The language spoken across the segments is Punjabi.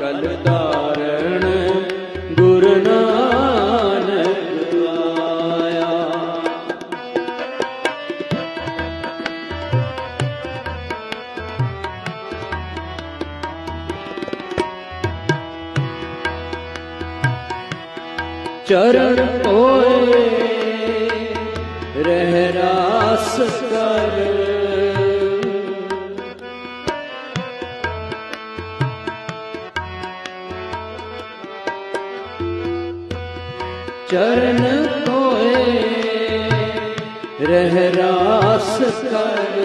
ਕਲ ਧਾਰਨ ਗੁਰ ਨਾਨਕ ਆਇਆ ਚਰਨ ਹੋਏ ਰਹਿ ਰਾਸ ਕਰ। ਚਰਨ ਹੋਏ ਰਹਿ ਰਾਸ ਕਰ।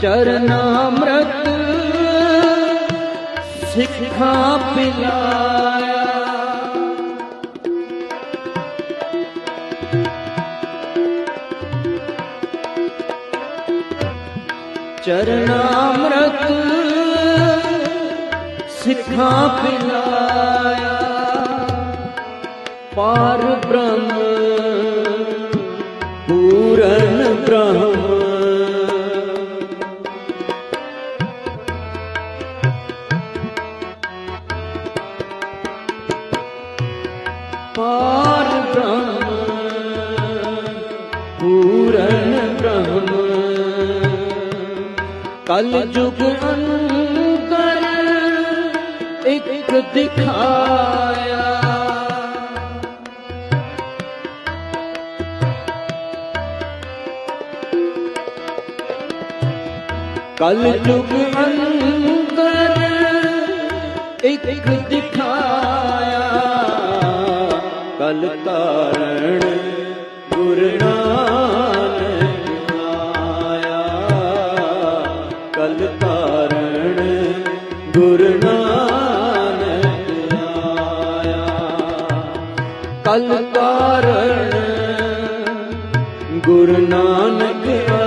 ਚਰਨਾਮ੍ਰਤ ਸਿੱਖਾਂ ਪਿਲਾਇਆ। ਚਰਨਾਮ੍ਰਤ ਸਿੱਖਾਂ ਪਿਲਾਇਆ। ਪਾਰ ਬ੍ਰਹਮ ਪੂਰਨ ਬ੍ਰਹਮ। ਪਾਰ ਬ੍ਰਹਮ ਪੂਰਨ ਬ੍ਰਹਮ। ਕਲ ਜੁਗ ਅੰਦਰ ਇੱਕ ਦਿਖਾਇਆ ਕਲ ਜੁਗ ਅੰਦਰ ਇੱਕ ਦਿਖਾਇਆ। ਕਲ ਤਾਰਣ ਗੁਰੂ ਨਾਨਕ ਆਇਆ। ਕਲ ਤਾਰਣ ਗੁਰ ਨਾਨਕ ਆਇਆ। ਕਲ ਤਾਰਣ ਗੁਰੂ ਨਾਨਕ ਆਇਆ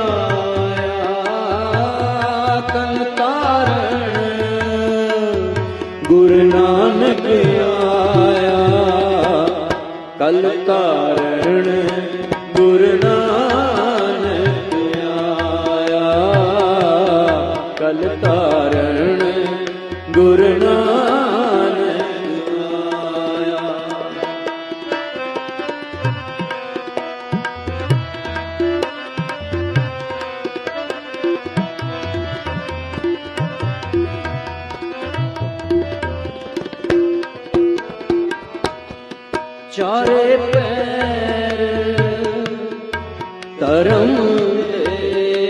ਕਲ ਤਾਰਣ ਕਰਮ ਦੇ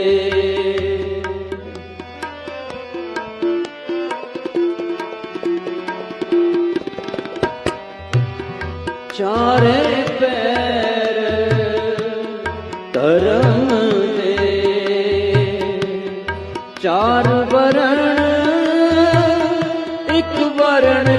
ਚਾਰੇ ਪੈਰ ਧਰਮ ਦੇ ਚਾਰ ਵਰਣ ਇੱਕ ਵਰਣ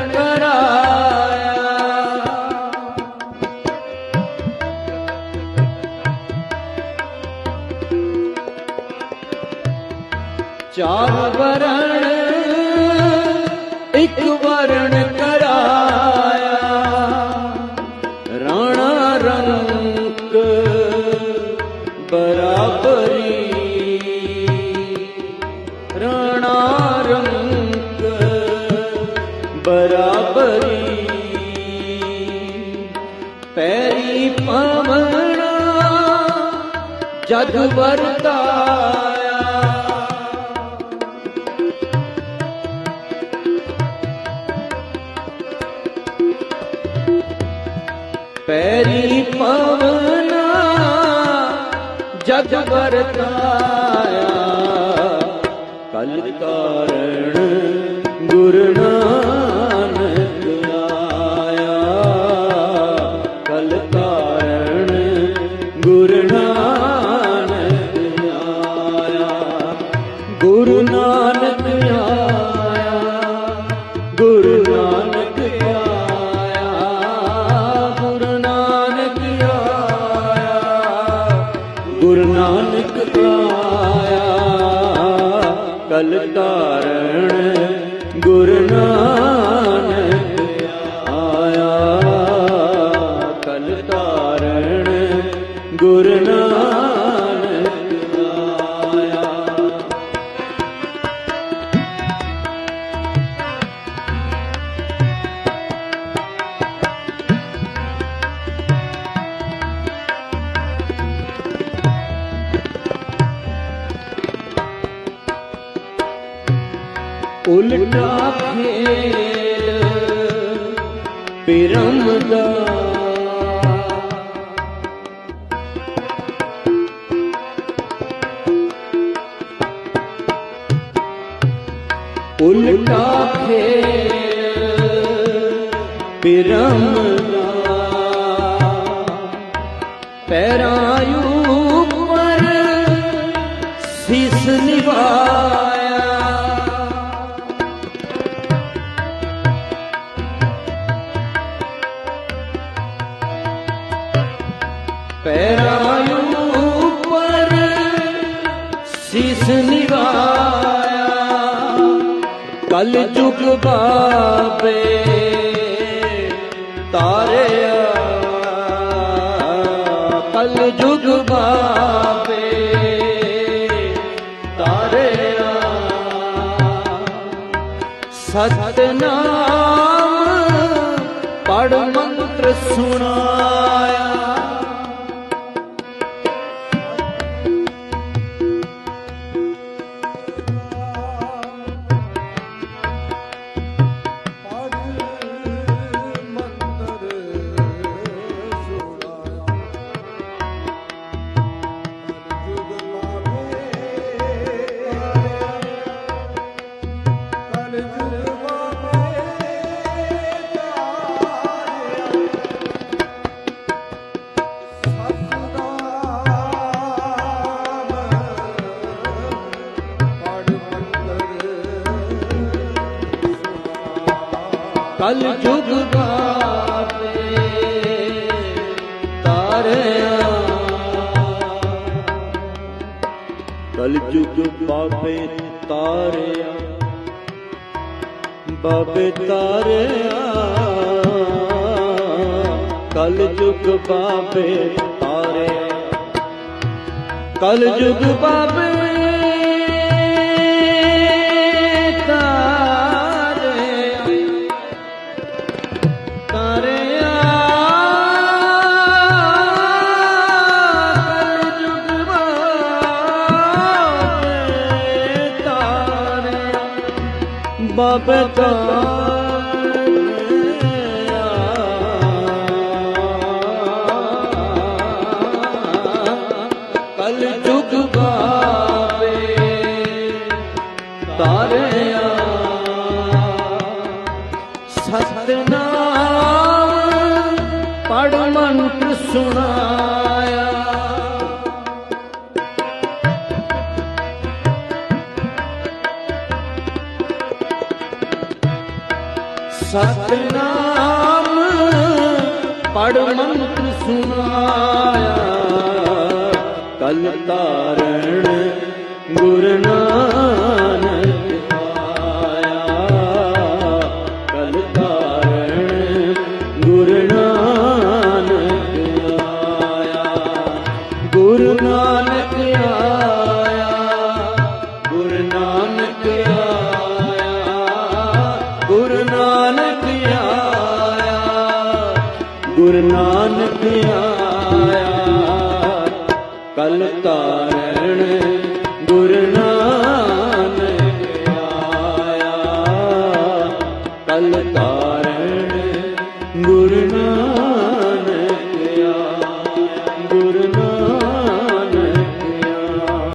ਚਾਰ ਵਰਣ, ਇੱਕ ਵਰਣ ਕਰਾਇਆ। ਰਾਣਾ ਰੰਗ ਬਰਾਬਰੀ। ਰਾਣਾ ਰੰਗ ਬਰਾਬਰੀ। ਪੈਰੀ ਪਵਣਾ ਜਗ ਵਰਤਾਇਆ ਪੈਰੀ ਪਵਨਾ ਜਗ ਵਰਤਾਇਆ। ਕਲ ਕਾਰਣ ਗੁਰੂ ਗੁਰੂ ਨਾਨਕ ਆਇਆ ਕਲ ਧਾਰਣ ਗੁਰੂ ਨਾਨਕ ਆਇਆ ਕਲ ਧਾਰਣ ਗੁਰੂ ਨਾਨਕ ਉਲਟਾ ਖੇਲ ਪਿਰਮ ਦਾ ਉਲਟਾ ਖੇਲ ਪਿਰਮ ਦਾ ਪੈਰਾਂ ਕਲ ਜੁਗ ਬਾਬੇ ਤਾਰਿਆ ਕਲ ਜੁਗ ਬਾਬੇ ਤਾਰਿਆ ਸਤਨਾਮ ਪੜ ਮੰਤਰ ਸੁਣਾ। ਕਲ ਜੁਗ ਬਾਬੇ ਤਾਰਿਆ ਕਲ ਜੁਗ ਬਾਬੇ ਤਾਰਿਆ ਬਾਬੇ ਤਾਰਿਆ। ਕਲ ਜੁਗ ਬਾਬੇ ਤਾਰਿਆ ਕਲ ਜੁਗ ਬਾਬੇ ਬਾਬੇ ਤਾਰਿਆ ਕਲ ਜੁਗ ਬਾਬੇ ਸਤਨਾਮ ਪੜ ਮੰਤਰ ਸੁਣਾਇਆ ਸਤਨਾਮ ਪੜ ਮੰਤਰ ਸੁਣਾਇਆ। ਕਲ ਤਾਰਣ ਗੁਰ ਨਾਨਕ ਆਇਆ ਕਲ ਤਾਰਣ ਗੁਰ ਨਾਨਕ ਆਇਆ ਗੁਰੂ ਨਾਨਕ ਆਇਆ। ਨਾਨਕ ਆਇਆ ਕਲ ਤਾਰਣ